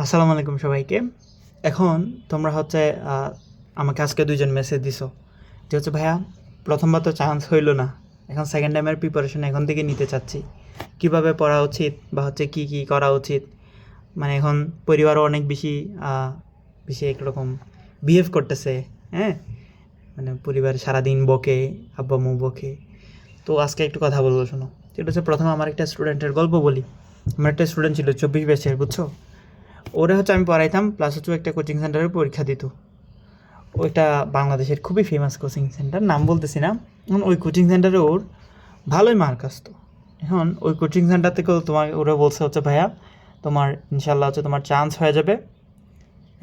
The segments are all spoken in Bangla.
আসসালামু আলাইকুম সবাইকে। এখন তোমরা হচ্ছে আমাকে আজকে দুইজন মেসেজ দিছো। যে হচ্ছে, ভাইয়া, প্রথমবার তো চান্স হইল না। এখন সেকেন্ড টাইমের প্রিপারেশন এখন থেকে নিতে চাচ্ছি। কীভাবে পড়া উচিত বা হচ্ছে কি কি করা উচিত? মানে এখন পরিবারও অনেক বেশি বেশি একরকম বিহেভ করতেছে হ্যাঁ? মানে পরিবার সারাদিন বকে আব্বা মু বকে। তো আজকে একটু কথা বলব, শোনো। সেটা হচ্ছে, প্রথমে আমার একটা স্টুডেন্টের গল্প বলি। আমার একটা স্টুডেন্ট ছিল, চব্বিশ ব্যাচের বুঝছ? ওরা হচ্ছে আমি পড়াইতাম প্লাস হচ্ছে একটা কোচিং সেন্টারে পরীক্ষা দিত। ওইটা বাংলাদেশের খুবই ফেমাস কোচিং সেন্টার নাম বলতেছি না। এখন ওই কোচিং সেন্টারে ওর ভালোই মার্ক আসতো। এখন ওই কোচিং সেন্টার থেকেও তোমার, ওরা বলছে হচ্ছে, ভাইয়া, তোমার ইনশাল্লাহ হচ্ছে তোমার চান্স হয়ে যাবে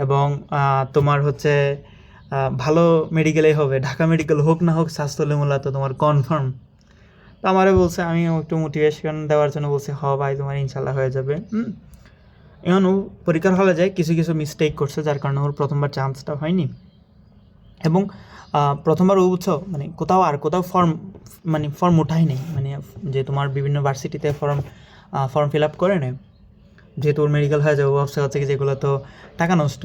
এবং তোমার হচ্ছে ভালো মেডিকেলেই হবে। ঢাকা মেডিকেল হোক না হোক স্বাস্থ্য মূলত তোমার কনফার্ম তো আমারও বলছে, আমি একটু মোটিভেশন দেওয়ার জন্য বলছি, হ ভাই, তোমার ইনশাল্লাহ হয়ে যাবে। হুম? এখন ও পরীক্ষার হলে যায় কিছু কিছু মিস্টেক করছে, যার কারণে ওর প্রথমবার চান্সটা হয়নি। এবং প্রথমবার ও বুঝছ মানে কোথাও আর কোথাও ফর্ম মানে ফর্ম উঠাই নেই মানে যে তোমার বিভিন্ন ভার্সিটিতে ফর্ম ফর্ম ফিল আপ করে নেয়। যেহেতু ওর মেডিকেল হয়ে যাবে ভাবছে হচ্ছে যেগুলো তো টাকা নষ্ট।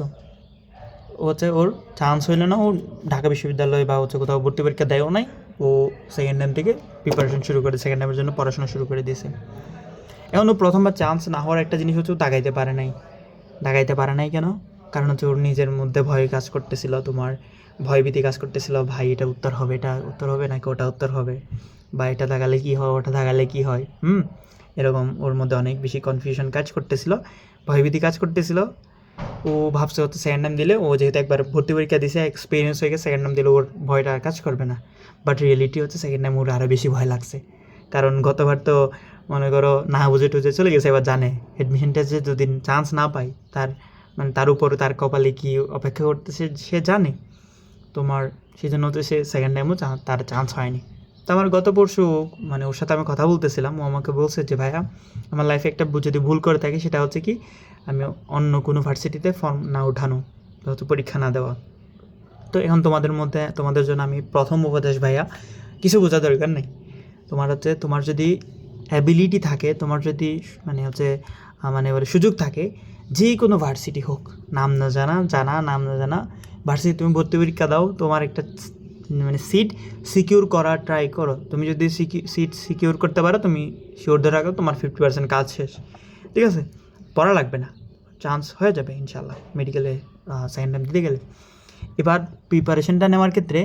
ও হচ্ছে ওর চান্স হইল না, ও ঢাকা বিশ্ববিদ্যালয় বা হচ্ছে কোথাও ভর্তি পরীক্ষা দেয়ও নাই, ও সেকেন্ড টাইম থেকে প্রিপারেশন শুরু করে সেকেন্ড টাইমের জন্য পড়াশোনা শুরু করে দিয়েছে। এখন ও প্রথমবার চান্স না হওয়ার একটা জিনিস হচ্ছে দাগাইতে পারে নাই। দাগাইতে পারে নাই কেন? কারণ হচ্ছে ওর নিজের মধ্যে ভয় কাজ করতেছিল, তোমার ভয়ভীতি কাজ করতেছিল, ভাই এটা উত্তর হবে, এটা উত্তর হবে নাকি ওটা উত্তর হবে? বা এটা দাগালে কী হয়, ওটা দাগালে কী হয়? হুম? এরকম ওর মধ্যে অনেক বেশি কনফিউশন কাজ করতেছিল, ভয়ভীতি কাজ করতেছিল। ও ভাবছে হচ্ছে সেকেন্ড টাইম দিলে, ও যেহেতু একবার ভর্তি পরীক্ষা দিছে এক্সপিরিয়েন্স হয়ে গেছে সেকেন্ড টাইম দিলে ওর ভয়টা আর কাজ করবে না। বাট রিয়েলিটি হচ্ছে সেকেন্ড টাইম ওর আরও বেশি ভয় লাগছে। কারণ গতবার তো মনে করো না বুঝে টুঝে চলে গেছে, এবার জানে। অ্যাডমিশন টেস্টে যদি চান্স না পাই তার মানে তার উপর তার কপালে কি অপেক্ষা করতেছে, সে জানে। তোমার সেই জন্য তো সে সেকেন্ড টাইমও তার চান্স হয়নি। তো আমার গত পরশু মানে ওর সাথে আমি কথা বলতেছিলাম, ও আমাকে বলছে যে, ভাইয়া, আমার লাইফে একটা যদি ভুল করে থাকি, সেটা হচ্ছে কি, আমি অন্য কোনো ভার্সিটিতে ফর্ম না উঠানো হচ্ছে পরীক্ষা না দেওয়া। তো এখন তোমাদের মধ্যে, তোমাদের জন্য আমি প্রথম উপদেশ, ভাইয়া, কিছু বোঝা দরকার নেই। তোমার হচ্ছে, তোমার যদি অ্যাবিলিটি থাকে, তোমার যদি মানে হচ্ছে মানে বলে সুযোগ থাকে যে কোনো ভার্সিটি হোক, নাম না জানা জানা, নাম না জানা ভার্সিটি তুমি ভর্তি পরীক্ষা দাও, তোমার একটা মানে সিট সিকিউর করার ট্রাই করো। তুমি যদি সিট সিকিউর করতে পারো, তুমি শিওর ধরে রাখো, তোমার ফিফটি পার্সেন্ট কাজ শেষ। ঠিক আছে? পড়া লাগবে না। চান্স হয়ে যাবে ইনশাল্লাহ মেডিকেলে সেকেন্ড টাইম দিতে গেলে। এবার প্রিপারেশনটা নেওয়ার ক্ষেত্রে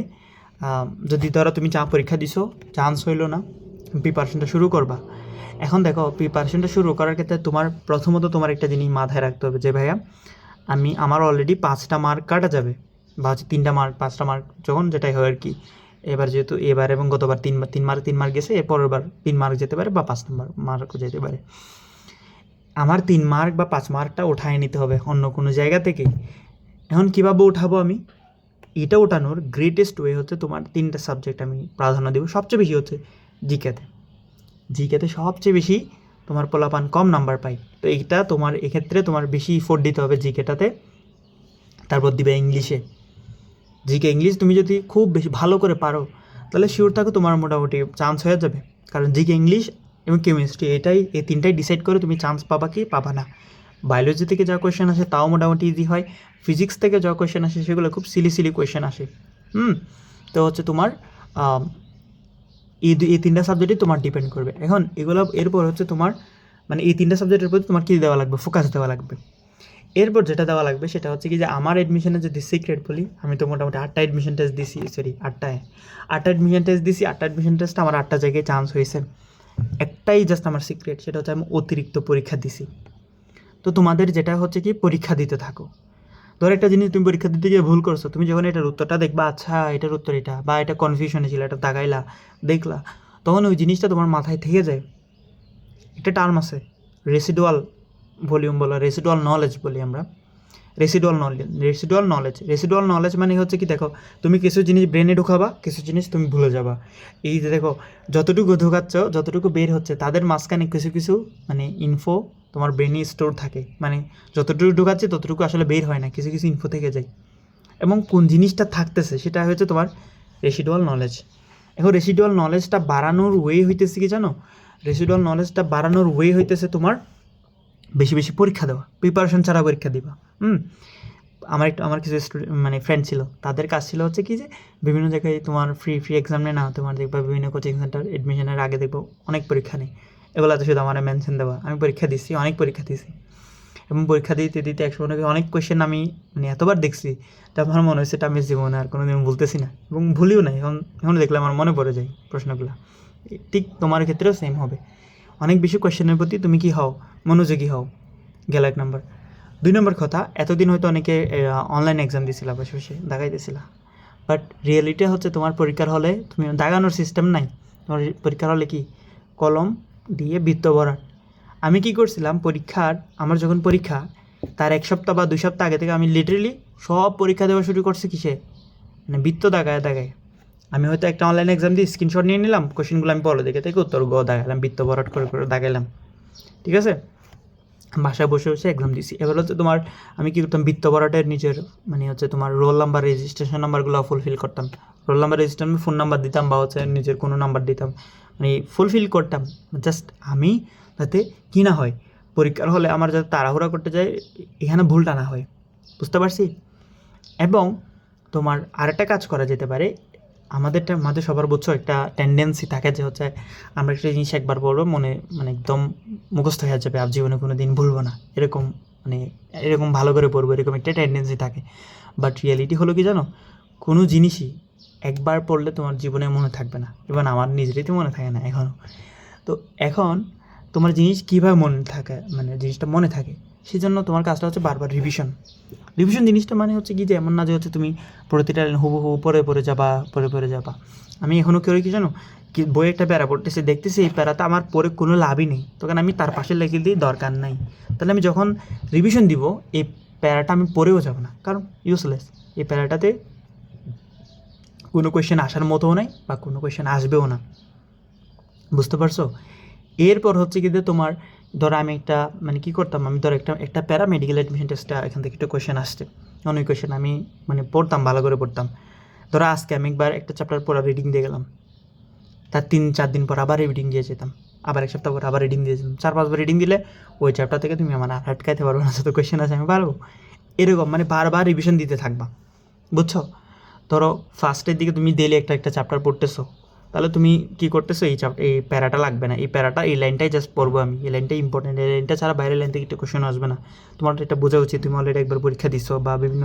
যদি ধরো তুমি চা পরীক্ষা দিছো চান্স হইল না। প্রিপারেশনটা শুরু করবা। এখন দেখো প্রিপারেশনটা শুরু করার ক্ষেত্রে তোমার প্রথমত তোমার একটা জিনিস মাথায় রাখতে হবে যে, ভাইয়া, আমি, আমার অলরেডি পাঁচটা মার্ক কাটা যাবে। বা হচ্ছে তিনটা মার্ক পাঁচটা মার্ক যখন যেটাই হয় আর কি। এবার যেহেতু এবার এবং গতবার তিন তিন মার্ক তিন মার্ক গেছে এর পরের বার তিন মার্ক যেতে পারে বা পাঁচ নম্বর মার্কও যেতে পারে। আমার তিন মার্ক বা পাঁচ মার্কটা উঠায় নিতে হবে অন্য কোনো জায়গা থেকে। এখন কীভাবে উঠাবো আমি? এটা ওঠানোর গ্রেটেস্ট ওয়ে হচ্ছে তোমার তিনটা সাবজেক্ট আমি প্রাধান্য দেবো। সবচেয়ে বেশি হচ্ছে জিকেতে। জিকেতে সবচেয়ে বেশি তোমার পোলাপান কম নাম্বার পাই। তো এইটা তোমার এক্ষেত্রে তোমার বেশি ইফোর্ট দিতে হবে জিকেটাতে। তারপর দিবে ইংলিশে। জিকে ইংলিশ তুমি যদি খুব বেশি ভালো করে পারো, তাহলে শিওর থাকো তোমার মোটামুটি চান্স হয়ে যাবে। কারণ জিকে ইংলিশ এবং কেমিস্ট্রি এটাই, এই তিনটাই ডিসাইড করে তুমি চান্স পাবা কি পাবা না। বায়োলজি থেকে যা কোয়েশ্চেন আসে তাও মোটামুটি ইজি হয়। ফিজিক্স থেকে যা কোয়েশ্চেন আসে সেগুলো খুব সিলি সিলি কোয়েশ্চেন আসে। হুম? তো হচ্ছে তোমার এই এই তিনটা সাবজেক্টই তোমার ডিপেন্ড করবে। এখন এগুলো, এরপর হচ্ছে তোমার মানে এই তিনটা সাবজেক্টের প্রতি তোমার কী দেওয়া লাগবে? ফোকাস দেওয়া লাগবে। এরপর যেটা দেওয়া লাগবে সেটা হচ্ছে কি যে, আমার অ্যাডমিশনে যদি সিক্রেট বলি, আমি তো মোটামুটি আটটা অ্যাডমিশন টেস্ট দিছি সরি আটটায়। আটটা অ্যাডমিশন টেস্ট দিছি, আটটা অ্যাডমিশন টেস্ট আমার আটটা জায়গায় চান্স হয়েছে। একটাই জাস্ট আমার সিক্রেট সেটা হচ্ছে আমি অতিরিক্ত পরীক্ষা দিছি। তো তোমাদের যেটা হচ্ছে কি, পরীক্ষা দিতে থাকো। ধর একটা জিনিস তুমি পরীক্ষা দিতে গিয়ে ভুল করছ, তুমি যখন এটার উত্তরটা দেখবা আচ্ছা এটার উত্তর এটা বা এটা কনফিউশনে ছিল, এটা দাগাইলা দেখলা তখন ওই জিনিসটা তোমার মাথায় থেকে যায়। একটা টার্ম আছে রেসিডুয়াল ভলিউম বলা রেসিডুয়াল নলেজ বলি আমরা। Residual knowledge residual knowledge residual knowledge মানে হচ্ছে কি, দেখো, তুমি কিছু জিনিস ব্রেনে ঢুকাবা, কিছু জিনিস তুমি ভুলে যাবা। এই যে দেখো, যতটুকু ঢুকাচ্ছ, যতটুকু বের হচ্ছে, তাদের মাঝখানে কিছু কিছু মানে ইনফো তোমার ব্রেনে স্টোর থাকে। মানে যতটুকু ঢুকাচ্ছে, ততটুকু আসলে বের হয় না। কিছু কিছু ইনফো থেকে যায়। এবং কোন জিনিসটা থাকতেছে, সেটা হচ্ছে তোমার রেসিডুয়াল নলেজ এখন রেসিডুয়াল নলেজটা বাড়ানোর ওয়ে হইতেছে কি জানো? রেসিডুয়াল নলেজটা বাড়ানোর ওয়ে হইতেছে তোমার বেশি বেশি পরীক্ষা দেওয়া। প্রিপারেশন ছাড়া পরীক্ষা দিবা। হুম? আমার একটা, আমার কিছু মানে ফ্রেন্ড ছিল। তাদের কাজ ছিল হচ্ছে কি যে, বিভিন্ন জায়গায় তোমার ফ্রি ফ্রি এক্সাম নেয় না, তোমার দেখবা বিভিন্ন কোচিং সেন্টার এডমিশনের আগে দেখব অনেক পরীক্ষা নেই এগুলোতে শুধু আমার মেনশন দেওয়া আমি পরীক্ষা দিচ্ছি অনেক পরীক্ষা দিয়েছি এবং পরীক্ষা দিতে দিতে একসময় অনেক অনেক কোয়েশ্চেন আমি মানে এতবার দেখছি তা আমার মনে হয়েছে এটা আমি জীবনে আর কোনো দিন ভুলতেছি না। এবং ভুলিও না এখন এখন দেখলে আমার মনে পড়ে যায় প্রশ্নগুলো। ঠিক তোমার ক্ষেত্রেও সেম হবে। অনেক বেশি কোয়েশ্চেনের প্রতি তুমি কি হও? মনোযোগী হও। গেল এক নম্বর দুই নম্বর কথা, এতদিন হয়তো অনেকে অনলাইন এক্সাম দিয়েছিলা বসে বসে দাগাইতেছিলা বাট রিয়েলিটি হচ্ছে তোমার পরীক্ষার হলে তুমি দাগানোর সিস্টেম নাই। তোমার পরীক্ষার হলে কি? কলম দিয়ে বৃত্ত ভরাট আমি কি করছিলাম, পরীক্ষার, আমার যখন পরীক্ষা, তার এক সপ্তাহ বা দুই সপ্তাহ আগে থেকে আমি লিটারেলি সব পরীক্ষা দেওয়া শুরু করছি কিসে? মানে বৃত্ত দাগায় দাগায়। আমি হয়তো একটা অনলাইন এক্সাম দিয়ে স্ক্রিনশট নিয়ে নিলাম কোশ্চেনগুলো আমি পরে দেখে থেকে উত্তর গ দাগালাম বৃত্ত ভরাট করে করে দাগাইলাম ঠিক আছে? বাসায় বসে বসে এক্সাম দিছি। এবার হচ্ছে তোমার, আমি কী করতাম বৃত্ত ভরাটের নিজের মানে হচ্ছে তোমার রোল নাম্বার রেজিস্ট্রেশন নাম্বারগুলো ফুলফিল করতাম। Roll number registration phone number দিতাম বা হচ্ছে নিজের কোনো নাম্বার দিতাম। মানে ফুলফিল করতাম। জাস্ট আমি যাতে কী না হয়। পরীক্ষার হলে আমার যাতে তাড়াহুড়া করতে যায়, এখানে ভুলটা না হয়। বুঝতে পারছি? এবং তোমার আরেকটা কাজ করা যেতে পারে। আমাদেরটা, আমাদের সবার বুঝছ একটা টেন্ডেন্সি থাকে যে হচ্ছে আমরা একটা জিনিস একবার বলব মনে মানে একদম মুখস্থ হয়ে যাবে, আর জীবনে কোনো দিন ভুলবো না। এরকম মানে এরকম ভালো করে পড়ব, এরকম একটা টেন্ডেন্সি থাকে। বাট রিয়ালিটি হলো কি জানো? কোনো জিনিসই একবার পড়লে তোমার জীবনে মনে থাকবে না। এবং আমার নিজেরই তো মনে থাকে না এখনও তো এখন তোমার জিনিস কীভাবে মনে থাকে মানে জিনিসটা মনে থাকে সেই জন্য তোমার কাজটা হচ্ছে বারবার রিভিশন রিভিশন জিনিসটা মানে হচ্ছে কি যে, এমন না যে হচ্ছে তুমি প্রতিটা হুবু হুবু পরে পরে যাবা পরে পরে যাবা। আমি এখনও কেউ কি জানো? কি বই একটা প্যারা পড়তেছি, দেখতেছি এই প্যারাটা আমার পরে কোনো লাভই নেই। তখন আমি তার পাশে লেগে দিই, দরকার নাই। তাহলে আমি যখন রিভিশন দিব, এই প্যারাটা আমি পরেও যাব না, কারণ ইউজলেস এই প্যারাটাতে কোনো কোয়েশ্চেন আসার মতোও নাই বা কোনো কোয়েশ্চেন আসবেও না। বুঝতে পারছ? এরপর হচ্ছে কি যে তোমার, ধরো আমি একটা মানে কী করতাম, আমি ধরো একটা একটা প্যারা মেডিকেল অ্যাডমিশন টেস্টটা এখান থেকে একটা কোয়েশ্চেন আসছে। অনেক কোয়েশ্চেন আমি মানে পড়তাম, ভালো করে পড়তাম। ধরো আজকে আমি একবার একটা চ্যাপ্টার পড়া রিডিং দিয়ে গেলাম। তার তিন, চার দিন পর আবার রিডিং দিয়ে যেতাম। আবার এক সপ্তাহ পর আবার রিডিং দিয়ে যেতাম। চার, পাঁচবার রিডিং দিলে ওই চ্যাপ্টার থেকে তুমি আমার আটকাইতে পারব না, যত কোয়েশ্চেন আছে আমি পারব। এরকম মানে বারবার রিভিশন দিতে থাকবা। বুঝছ? ধরো ফার্স্টের দিকে তুমি ডেলি একটা একটা চ্যাপ্টার পড়তেছো, তাহলে তুমি কি করতেছো? এই চ্যাপ্টার এই প্যারাটা লাগবে না। এই প্যারাটা, এই লাইনটাই জাস্ট পড়ব আমি। এই লাইনটাই ইম্পর্টেন্ট এই লাইনটা ছাড়া বাইরের লাইন থেকে একটা কোশ্চেন আসবে না। তোমার এটা বোঝা উচিত। তুমি অলরেডি একবার পরীক্ষা দিছো বা বিভিন্ন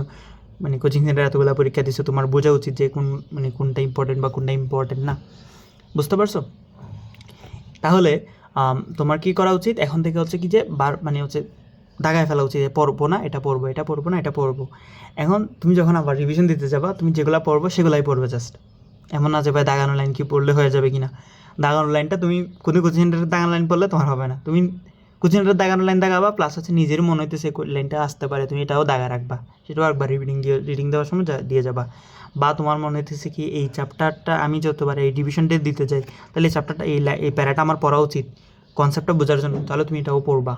মানে কোচিং সেন্টারে এতগুলো পরীক্ষা দিছো, তোমার বোঝা উচিত যে কোন মানে কোনটা ইম্পর্টেন্ট বা কোনটা ইম্পর্টেন্ট না। বুঝতে পারছ? তাহলে তোমার কি করা উচিত? এখন থেকে হচ্ছে কি যে বার মানে হচ্ছে দাগায় ফেলা উচিত পড়ব না, এটা পড়ব এটা পড়ব না, এটা পড়ব এখন তুমি যখন আবার রিভিশন দিতে যাবা, তুমি যেগুলো পড়ব সেগুলাই পড়বে জাস্ট এমন না যে ভাই দাগানো লাইন কি পড়লে হয়ে যাবে কি না দাগানো লাইনটা তুমি কোনো কোচিং সেন্টারের দাগানো লাইন পড়লে তোমার হবে না। তুমি কোচিং সেন্টারের দাগানো লাইন দাগাবা প্লাস হচ্ছে নিজের মনে হইতেছে কোন লাইনটা আসতে পারে, তুমি এটাও দাগা রাখবা। সেটাও একবার রিডিং দিয়ে রিডিং দেওয়ার সময় দিয়ে যাবা। বা তোমার মনে হইতেছে কি এই চ্যাপ্টারটা আমি যতবার এই ডিভিশনটা দিতে যাই, তাহলে এই চ্যাপ্টারটা এই এই প্যারাটা আমার পড়া উচিত। কনসেপ্টটা বোঝার জন্য, তাহলে তুমি এটাও পড়বা।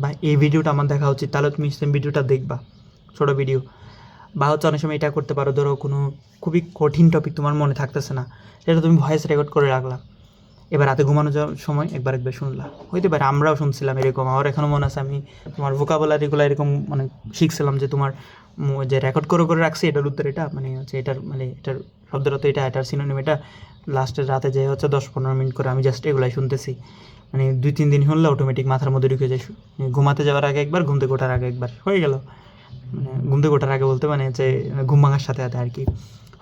বা এই ভিডিওটা আমার দেখা উচিত। তাহলে তুমি সেম ভিডিওটা দেখবা, ছোটো ভিডিও। বা হচ্ছে অনেক সময় এটা করতে পারো, ধরো কোনো খুবই কঠিন টপিক তোমার মনে থাকতেছে না, সেটা তুমি ভয়েস রেকর্ড করে রাখলা। এবার রাতে ঘুমানো যাওয়ার সময় একবার একবার শুনলা। হইতে পারে আমরাও শুনছিলাম এরকম, আমার এখনও মনে আছে আমি তোমার ভোকাবুলারিগুলো এরকম মানে শিখছিলাম যে তোমার যে রেকর্ড করে করে রাখছি, এটার উত্তর এটা মানে হচ্ছে এটার মানে এটার শব্দটা তো এটা, এটার সিনোনিম এটা। লাস্টের রাতে যে হচ্ছে দশ পনেরো মিনিট করে আমি জাস্ট এগুলাই শুনতেছি। মানে দুই, তিন দিন শুনলে অটোমেটিক মাথার মধ্যে ঢুকে যায়। ঘুমাতে যাওয়ার আগে একবার ঘুমতে ওঠার আগে একবার। হয়ে গেল। মানে ঘুমতে ওঠার আগে বলতে মানে যে ঘুম ভাঙার সাথে সাথে আর কি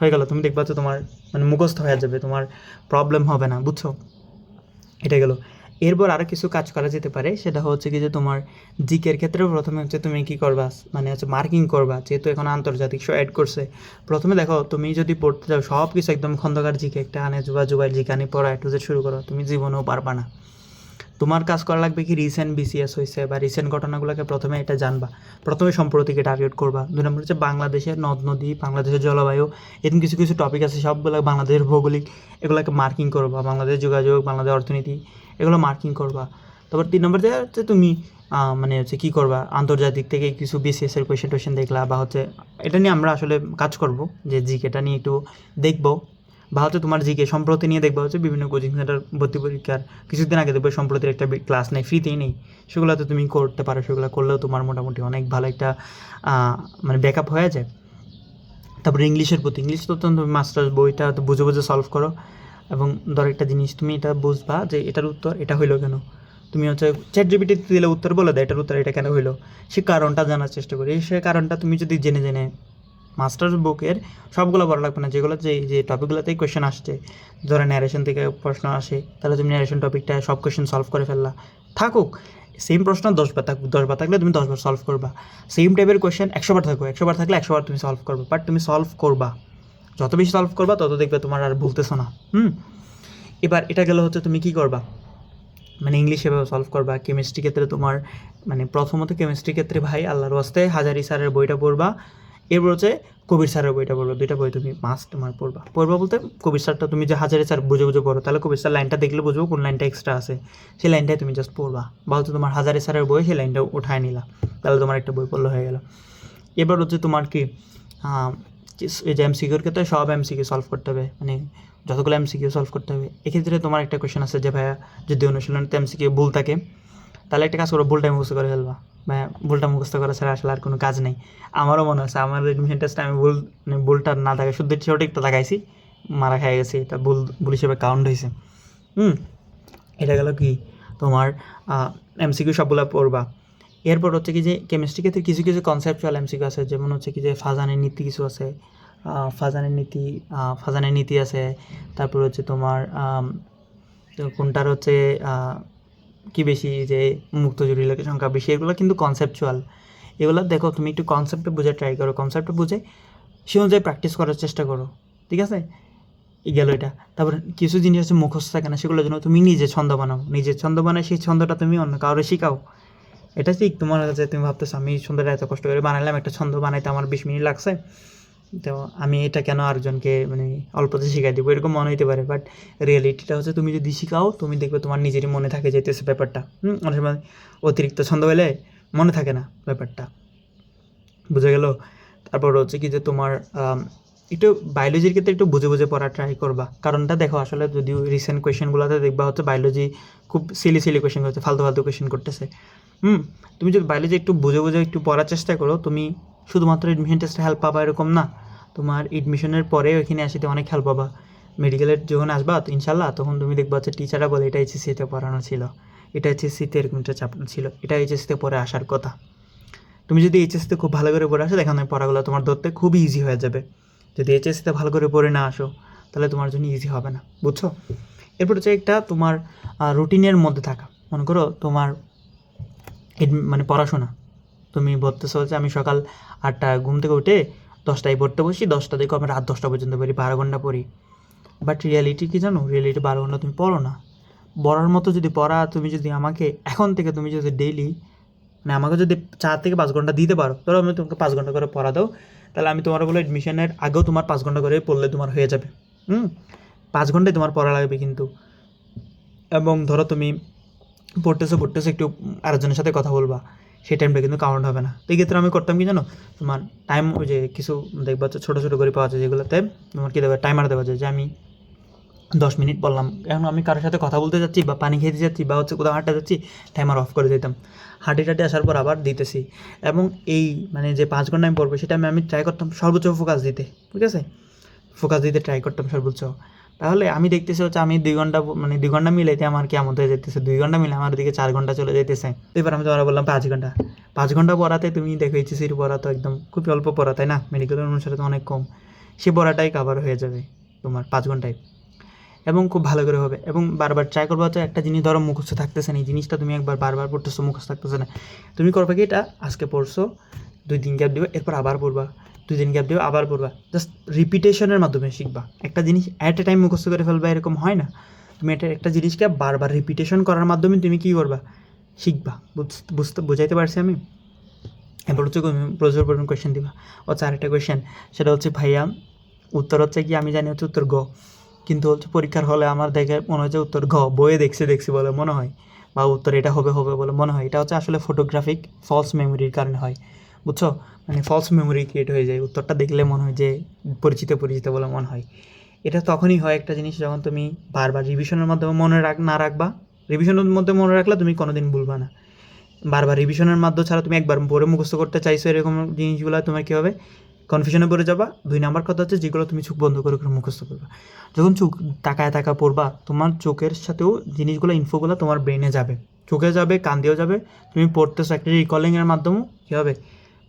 হয়ে গেল। তুমি দেখবা তো তোমার মানে মুখস্থ হয়ে যাবে, তোমার প্রবলেম হবে না, বুঝছ? এটা গেল। এরপর আরও কিছু কাজ করা যেতে পারে। সেটা হচ্ছে কি যে তোমার জিকের ক্ষেত্রে প্রথমে হচ্ছে তুমি কি করবা? মানে হচ্ছে মার্কিং করবা, যেহেতু এখন আন্তর্জাতিক শো অ্যাড করছে। প্রথমে দেখো, তুমি যদি পড়তে যাও সব কিছু একদম খন্দকার জিকে, একটা আনে জুবা জুবাইল জিকে, আনি পড়া একটু যে শুরু করো। তুমি জীবনেও পারবা না। তোমার কাজ করা লাগবে কি রিসেন্ট বিসিএস হয়েছে বা রিসেন্ট ঘটনাগুলোকে প্রথমে এটা জানবা। প্রথমে সম্প্রতিকে টার্গেট করবা। দুই নম্বর হচ্ছে বাংলাদেশের নদ, নদী, বাংলাদেশের জলবায়ু, এরকম কিছু কিছু টপিক আছে, সবগুলো বাংলাদেশের ভৌগোলিক এগুলোকে মার্কিং করবা। বাংলাদেশের যোগাযোগ, বাংলাদেশ অর্থনীতি, এগুলো মার্কিং করবা। তারপর তিন নম্বর যে হচ্ছে তুমি মানে হচ্ছে কী করবা? আন্তর্জাতিক থেকে কিছু বিসিএস এর কোয়েশ্চেন টোয়েশ্চেন দেখলা বা হচ্ছে এটা নিয়ে আমরা আসলে কাজ করব, যে জিকেটা নিয়ে একটু দেখব। বা হচ্ছে তোমার জিকে সম্প্রতি নিয়ে দেখবা হচ্ছে বিভিন্ন কোচিং সেন্টার ভর্তি পরীক্ষার কিছুদিন আগে দেখবে সম্প্রতির একটা ক্লাস নেই ফ্রিতেই নেই। সেগুলোতে তুমি করতে পারো, সেগুলো করলেও তোমার মোটামুটি অনেক ভালো একটা মানে ব্যাকআপ হয়ে যায়। তারপরে ইংলিশের প্রতি, ইংলিশ তো তুমি মাস্টার্স বইটা তো বুঝে বুঝে সলভ করো। এবং ধর একটা জিনিস, তুমি এটা বুঝবা যে এটার উত্তর, এটা হইল কেন? তুমি হচ্ছে চ্যাট জিপিটি দিলে উত্তর বলে দেয়, এটার উত্তর এটা কেন হইল? সে কারণটা জানার চেষ্টা করি। সে কারণটা তুমি যদি জেনে জেনে মাস্টার্স বুকের সবগুলো বড় লাগবে না। যেগুলো যে যে টপিকগুলোতেই কোয়েশ্চেন আসছে, ধরো ন্যারেশন থেকে প্রশ্ন আসে, তাহলে তুমি ন্যারেশন টপিকটা সব কোয়েশ্চেন সলভ করে ফেললা। থাকুক সেম প্রশ্ন দশবার থাকুক দশবার থাকলে তুমি দশবার সলভ করবা। সেম টাইপের কোয়েশ্চেন একশোবার থাকুক একশোবার থাকলে একশোবার তুমি সলভ করবে। বাট তুমি সলভ করবা। যত বেশি সলভ করবা, তত দেখবে তোমার আর ভুলতেছো না। হুম? এবার এটা গেলে হচ্ছে তুমি কি করবা? মানে ইংলিশ এভাবে সলভ করবা। কেমিস্ট্রি ক্ষেত্রে তোমার মানে প্রথমত কেমিস্ট্রি ক্ষেত্রে ভাই আল্লাহর ওয়াস্তে হাজারি স্যারের বইটা পড়বা। এরপর হচ্ছে কবির স্যারের বইটা পড়বা, দুইটা বই তুমি মাস্ট তোমার পড়বা। পড়বা বলতে কবির স্যারটা তুমি যে হাজারে স্যার বুঝে বুঝে পড়ো, তাহলে কবির স্যার লাইনটা দেখলে বুঝব কোন লাইনটা এক্সট্রা আছে। সেই লাইনটাই তুমি জাস্ট পড়বা। বা হচ্ছে তোমার হাজারে স্যারের বই, সেই লাইনটা উঠায় নিলা। তাহলে তোমার একটা বই পড়লে হয়ে গেল। এবার হচ্ছে তোমার কি এই যে এমসিকিউর ক্ষেত্রে সব এমসিকিউ সলভ করতে হবে। মানে যতগুলো এমসিকিউ সলভ করতে হবে। এক্ষেত্রে তোমার একটা কোয়েশ্চেন আছে যে ভাইয়া, যদি অনুশীলনীতে এমসিকিউ ভুল থাকে তাহলে একটা কাজ করো, ভুলটা মুখস্থ করে ফেলবা। ভাইয়া ভুলটা মুখস্থ করা ছাড়া আসলে আর কোনো কাজ নেই। আমারও মনে হচ্ছে আমার এডমিশন টেস্টে আমি ভুল মানে ভুলটা না থাকে শুদ্ধ সঠিকটা লাগাইছি মারা খাই গেছি, এটা ভুল ভুল হিসেবে কাউন্ট হয়েছে হুম, এটা গেল কি? তোমার এমসিকিউ সবগুলো পড়বা। এরপর হচ্ছে কি যে কেমিস্ট্রি ক্ষেত্রে কিছু কিছু কনসেপচুয়াল এমসিকিউ আছে, যেমন হচ্ছে কি যে ফাজানের নীতি কিছু আছে ফাজানের নীতি ফাজানের নীতি আছে, তারপর হচ্ছে তোমার কোনটার হচ্ছে কি বেশি যে মুক্ত লোকের সংখ্যা বেশি, এগুলো কিন্তু কনসেপচুয়াল এগুলো দেখো, তুমি একটু কনসেপ্টে বুঝে ট্রাই করো। কনসেপ্টে বুঝে সে অনুযায়ী প্র্যাকটিস করার চেষ্টা করো। ঠিক আছে? গেল এটা। তারপর কিছু জিনিস আছে মুখস্থ থাকে না সেগুলোর জন্য তুমি নিজে ছন্দ বানাও। নিজের ছন্দ বানায়, সেই ছন্দটা তুমি অন্য কাউরে শেখাও। এটা ঠিক তোমার কাছে তুমি ভাবতেছো, আমি ছন্দটা এত কষ্ট করে বানালাম একটা ছন্দ বানাইতে আমার বিশ মিনিট লাগছে। তো আমি এটা কেন আরেকজনকে মানে অল্পতে শিখাই দিব? এরকম মনে হইতে পারে বাট রিয়েলিটিটা হচ্ছে তুমি যদি শিখাও, তুমি দেখবে তোমার নিজেরই মনে থাকে যেতেছে ব্যাপারটা। হুম? অনেক সময় অতিরিক্ত ছন্দ হলে মনে থাকে না ব্যাপারটা। বুঝে গেল? তারপর হচ্ছে কি যে তোমার একটু বায়োলজির ক্ষেত্রে একটু বুঝে বুঝে পড়া ট্রাই করবা। কারণটা দেখো, আসলে যদিও রিসেন্ট কোয়েশনগুলোতে দেখবা হচ্ছে বায়োলজি খুব সিলি সিলি কোয়েশন করছে, ফালতু ফালতু কোয়েশন করতেছে। হুম? তুমি যদি বায়োলজি একটু বুঝে বুঝে একটু পড়ার চেষ্টা করো, তুমি শুধুমাত্র এডমিশন টেস্টে হেল্প পাবা এরকম না। তোমার এডমিশনের পরে ওইখানে আসিতে অনেক হেল্প পাবা। মেডিকেলের যখন আসবা, তো ইনশাল্লাহ তখন তুমি দেখবা হচ্ছে টিচাররা বলে, এটা এইচএসসিতে পড়ানো ছিল। এটা এইচএসসিতে এরকম একটা চাপ ছিল। এটা এইচএসসিতে পরে আসার কথা। তুমি যদি এইচএসসিতে খুব ভালো করে পড়ে আসো, দেখো পড়াগুলো তোমার ধরতে খুবই ইজি হয়ে যাবে। যদি এইচএসসিতে ভালো করে পড়ে না আসো, তাহলে তোমার জন্য ইজি হবে না। বুঝছ? এরপর হচ্ছে একটা তোমার রুটিনের মধ্যে থাকা। মনে করো তোমার মানে পড়াশোনা। তুমি বলতেছো যে আমি সকাল আটটা ঘুম থেকে উঠে দশটায় পড়তে বসি, দশটা থেকে আমি রাত দশটা পর্যন্ত পড়ি বারো ঘণ্টা পড়ি। বাট রিয়ালিটি কি জানো? রিয়ালিটি বারো ঘণ্টা তুমি পড়ো না। পড়ার মতো যদি পড়া, তুমি যদি আমাকে, এখন থেকে তুমি যদি ডেইলি মানে আমাকে যদি চার থেকে পাঁচ ঘণ্টা দিতে পারো, ধরো আমি তোমাকে পাঁচ ঘণ্টা করে পড়া দাও, তাহলে আমি তোমার বলে অ্যাডমিশনের আগেও তোমার পাঁচ ঘণ্টা করে পড়লে তোমার হয়ে যাবে। হুম? পাঁচ ঘন্টায় তোমার পড়া লাগবে কিন্তু। এবং ধরো তুমি পড়তেছো পড়তেছো, একটু আরেকজনের সাথে কথা বলবা। সেই টাইমটা কিন্তু কাউন্ট হবে না। তো এই ক্ষেত্রে আমি করতাম কি জানো? তোমার টাইম ওই যে কিছু দেখবা হচ্ছে ছোটো ছোটো করে পাওয়া যায় যেগুলোতে তোমার কী দেবে? টাইমার দেওয়া যায় যে আমি দশ মিনিট বললাম। এখন আমি কারোর সাথে কথা বলতে যাচ্ছি বা পানি খেতে যাচ্ছি বা হচ্ছে কোথাও হাঁটতে যাচ্ছি টাইমার অফ করে দিতাম। হাঁটি টাটি আসার পর আবার দিতেছি। এবং এই মানে যে পাঁচ ঘণ্টা আমি পড়ব সেটা আমি আমি ট্রাই করতাম সর্বোচ্চ ফোকাস দিতে। ঠিক আছে? ফোকাস দিতে ট্রাই করতাম সর্বোচ্চ। তাহলে আমি দেখতেছি হচ্ছে আমি দুই ঘণ্টা মানে দুই ঘণ্টা মিলাইতে আমার কেমন হয়ে যেতেছে দুই ঘণ্টা মিলে আমার দিকে চার ঘণ্টা চলে যেতেছে এবার আমি তোমার বললাম পাঁচ ঘণ্টা। পাঁচ ঘণ্টা পড়াতে তুমি দেখো এইচএসির পড়া তো একদম খুব অল্প পড়া, তাই না? মেডিকেলের অনুসারে তো অনেক কম। সে পড়াটাই কাভার হয়ে যাবে তোমার পাঁচ ঘন্টায়। এবং খুব ভালো করে হবে। এবং বারবার ট্রাই করব হচ্ছে একটা জিনিস ধরো মুখস্থ থাকতেছে না, এই জিনিসটা তুমি একবার বারবার পড়তেছো, মুখস্থ থাকতেছে না। তুমি করবে কি এটা? আজকে পড়ছো, দুই দিন গ্যাপ দিবে, এরপর আবার পড়বা। দুই দিন গ্যাপ দিবে, আবার পড়বা। জাস্ট রিপিটেশনের মাধ্যমে শিখবা। একটা জিনিস অ্যাট এ টাইম মুখস্থ করে ফেলবা, এরকম হয় না। তুমি এটা একটা জিনিসকে বারবার রিপিটেশন করার মাধ্যমে তুমি কী করবা? শিখবা। বুঝ- বুঝতে, বুঝাইতে পারছি আমি? এরপর হচ্ছে প্রচুর পরিমাণ কোয়েশ্চেন দিবা। ও চারটা কোয়েশ্চেন সেটা হচ্ছে, ভাইয়া, উত্তর হচ্ছে কি? আমি জানি হচ্ছে উত্তর গ। কিন্তু হচ্ছে পরীক্ষার হলে আমার দেখে মনে হচ্ছে উত্তর ঘ বইয়ে দেখছি দেখছি বলে মনে হয়। বা উত্তর এটা হবে হবে বলে মনে হয়। এটা হচ্ছে আসলে ফটোগ্রাফিক ফলস মেমোরির কারণে হয়। বুঝছ? মানে ফলস মেমোরি ক্রিয়েট হয়ে যায়। উত্তরটা দেখলে মনে হয় যে পরিচিত পরিচিত বলে মনে হয়। এটা তখনই হয় একটা জিনিস যখন তুমি বারবার রিভিশনের মাধ্যমে মনে রাখ, না রাখবা। রিভিশনের মধ্যে মনে রাখলে তুমি কোনোদিন ভুলবা না। বারবার রিভিশনের মাধ্যমে ছাড়া তুমি একবার পড়ে মুখস্থ করতে চাইছো এরকম জিনিসগুলো, তোমার কী হবে? কনফিউশনে পড়ে যাবা। দুই নাম্বার কথা হচ্ছে যেগুলো তুমি চোখ বন্ধ করে করে মুখস্থ করবা। যখন চোখ তাকায় তাকা পড়বা, তোমার চোখের সাথেও জিনিসগুলো ইনফোগুলো তোমার ব্রেনে যাবে। চোখে যাবে, কান দিয়েও যাবে। তুমি পড়তেছো একটা রিকলিংয়ের মাধ্যমেও কী হবে?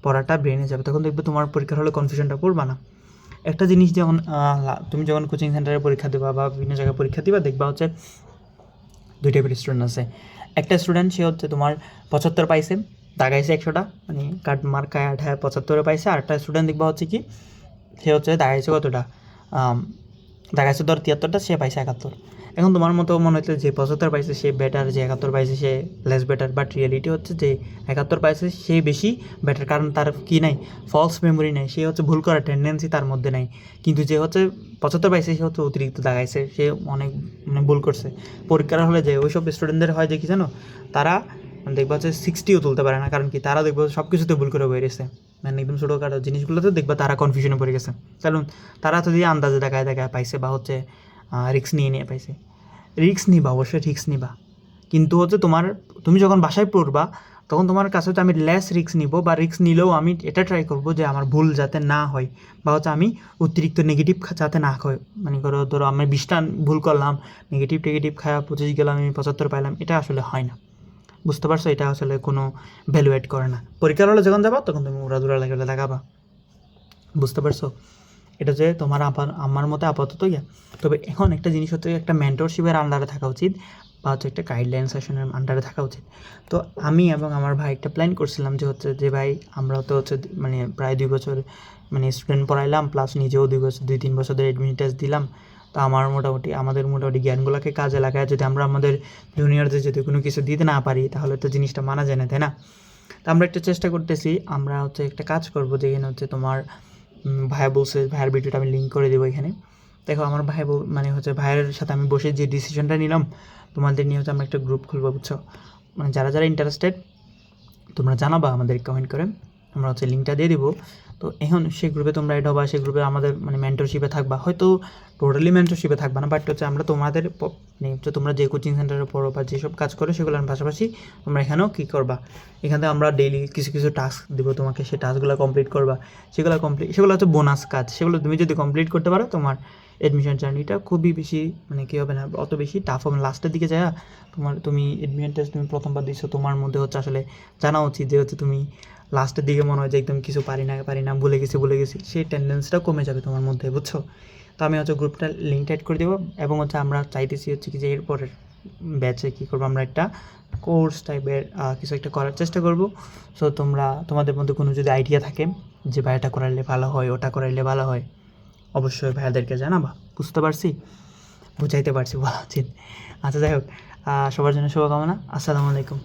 পড়াটা ব্রেনে যাবে। তখন দেখবে তোমার পরীক্ষার হলে কনফিউশনটা পড়বা না। একটা জিনিস লা- তুমি যখন কোচিং সেন্টারে পরীক্ষা দেবা বা বিভিন্ন জায়গায় পরীক্ষা দিবা, দেখবা হচ্ছে দুই টাইপের স্টুডেন্ট আছে। একটা স্টুডেন্ট সে হচ্ছে তোমার পঁচাত্তর পাইছে, দাগাইছে একশোটা মানে কাঠ মার্কায় আঠায় পঁচাত্তরে পাইছে। আর একটা স্টুডেন্ট দেখবা হচ্ছে কি, সে হচ্ছে দাগাইছে কতটা? দাগাইছে ধর তিয়াত্তরটা, সে পাইছে একাত্তর। এখন তোমার মতো মনে হচ্ছে যে পঁচাত্তর পাইছে সে বেটার যে একাত্তর পাইছে সে লেস বেটার বাট রিয়েলিটি হচ্ছে যে একাত্তর পাইছে সে বেশি বেটার কারণ তার কি নাই ফলস মেমোরি নাই, সে হচ্ছে ভুল করার টেন্ডেন্সি তার মধ্যে নাই। কিন্তু যে হচ্ছে পঁচাত্তর পাইছে সে হচ্ছে অতিরিক্ত দাগাইছে সে অনেক মানে ভুল করছে। পরীক্ষার হলে যে ওইসব স্টুডেন্টদের হয় যে কি জানো, তারা দেখবা হচ্ছে সিক্সটিও তুলতে পারে না, কারণ কি তারা দেখব সব কিছুতে ভুল করে বেরিয়েছে মানে একদম ছোটোখাটো জিনিসগুলোতে দেখবা তারা কনফিউশনে পড়ে গেছে। কারণ তারা দিয়ে আন্দাজে দেখায় দেখায় পাইছে বা হচ্ছে রিক্স নিয়ে নিয়ে পাইছে। রিক্স নিবা, অবশ্যই রিক্স নিবা। কিন্তু হচ্ছে তোমার, তুমি যখন বাসায় পড়বা, তখন তোমার কাছে হচ্ছে আমি লেস রিক্স নিব বা রিক্স নিলেও আমি এটা ট্রাই করব যে আমার ভুল যাতে না হয় বা হচ্ছে আমি অতিরিক্ত নেগেটিভ যাতে না হয়। মানে করো, ধরো আমি বিশটা ভুল করলাম নেগেটিভ টেগেটিভ খাওয়া পঁচিশ গেলাম, আমি পঁচাত্তর পাইলাম, এটা আসলে হয় না। বুঝতে পারছ? এটা আসলে কোনো ভ্যালুয়েট করে না। পরীক্ষার হলে যখন যাবা, তখন তুমি উড়াদুরা লাগলে লাগাবা। বুঝতে পারছ? এটা যে তোমার আপার আমার মতে আপাতত ইয়া। তবে এখন একটা জিনিস হচ্ছে একটা মেন্টরশিপের আন্ডারে থাকা উচিত বা হচ্ছে একটা গাইডলাইন সেশনের আন্ডারে থাকা উচিত। তো আমি এবং আমার ভাই একটা প্ল্যান করছিলাম যে হচ্ছে যে ভাই, আমরা তো হচ্ছে মানে প্রায় দুই বছর মানে স্টুডেন্ট পড়াইলাম প্লাস নিজেও দুই বছর দুই তিন বছর ধরে এডমিন টেস্ট দিলাম। তো আমার মোটামুটি, আমাদের মোটামুটি জ্ঞানগুলোকে কাজে লাগায় যদি আমরা আমাদের জুনিয়রদের যদি কোনো কিছু দিতে না পারি, তাহলে তো জিনিসটা মানা যায় না, তাই না? তো আমরা একটা চেষ্টা করতেছি, আমরা হচ্ছে একটা কাজ করব যেখানে হচ্ছে তোমার ভাইয়া বলছে, ভাইয়ের ভিডিওটা আমি লিঙ্ক করে দেবো এখানে। দেখো, আমার ভাই মানে হচ্ছে ভাইয়ের সাথে আমি বসে যে ডিসিশনটা নিলাম, তোমাদের নিয়ে হচ্ছে আমরা একটা গ্রুপ খুলবো, বুঝছ? মানে যারা যারা ইন্টারেস্টেড তোমরা জানাবা আমাদের কমেন্ট করে। আমরা হচ্ছে লিঙ্কটা দিয়ে দিব। তো এখন সেই গ্রুপে তোমরা এটা হবা, সেই গ্রুপে আমাদের মানে মেন্টরশিপে থাকবা। হয়তো টোটালি মেন্টরশিপে থাকবা না বাট হচ্ছে আমরা তোমাদের মানে হচ্ছে তোমরা যে কোচিং সেন্টারে পড়ো বা যেসব কাজ করো সেগুলোর পাশাপাশি তোমরা এখানেও কী করবা? এখানে আমরা ডেইলি কিছু কিছু টাস্ক দিব তোমাকে, সেই টাস্কগুলো কমপ্লিট করবা। সেগুলো কমপ্লিট সেগুলো হচ্ছে বোনাস কাজ। সেগুলো তুমি যদি কমপ্লিট করতে পারো, তোমার এডমিশন জার্নিটা খুবই বেশি মানে কী হবে না, অত বেশি টাফ হবে লাস্টের দিকে যায় তোমার তুমি এডমিশন টেস্ট তুমি প্রথমবার দিচ্ছ তোমার মধ্যে হচ্ছে আসলে জানা উচিত যে হচ্ছে তুমি লাস্টের দিকে মনে হয় যে একদম কিছু পারি না পারি না, ভুলে গেছি ভুলে গেছি, সেই টেন্ডেন্সটা কমে যাবে তোমার মধ্যে, বুঝছ? তো আমি হচ্ছে গ্রুপটা লিঙ্ক অ্যাড করে দেবো এবং হচ্ছে আমরা চাইতেছি হচ্ছে কি যে এরপরের ব্যাচে কী করব, আমরা একটা কোর্স টাইপের কিছু একটা করার চেষ্টা করব। সো তোমরা, তোমাদের মধ্যে কোনো যদি আইডিয়া থাকে যে ভাই এটা করাইলে ভালো হয়, ওটা করাইলে ভালো হয়, অবশ্যই ভাইয়াদেরকে জানাবা, বুঝতে পারছি? বুঝাইতে পারছি, বলা উচিত। আচ্ছা যাই হোক সবার জন্য শুভকামনা, আসসালামু আলাইকুম।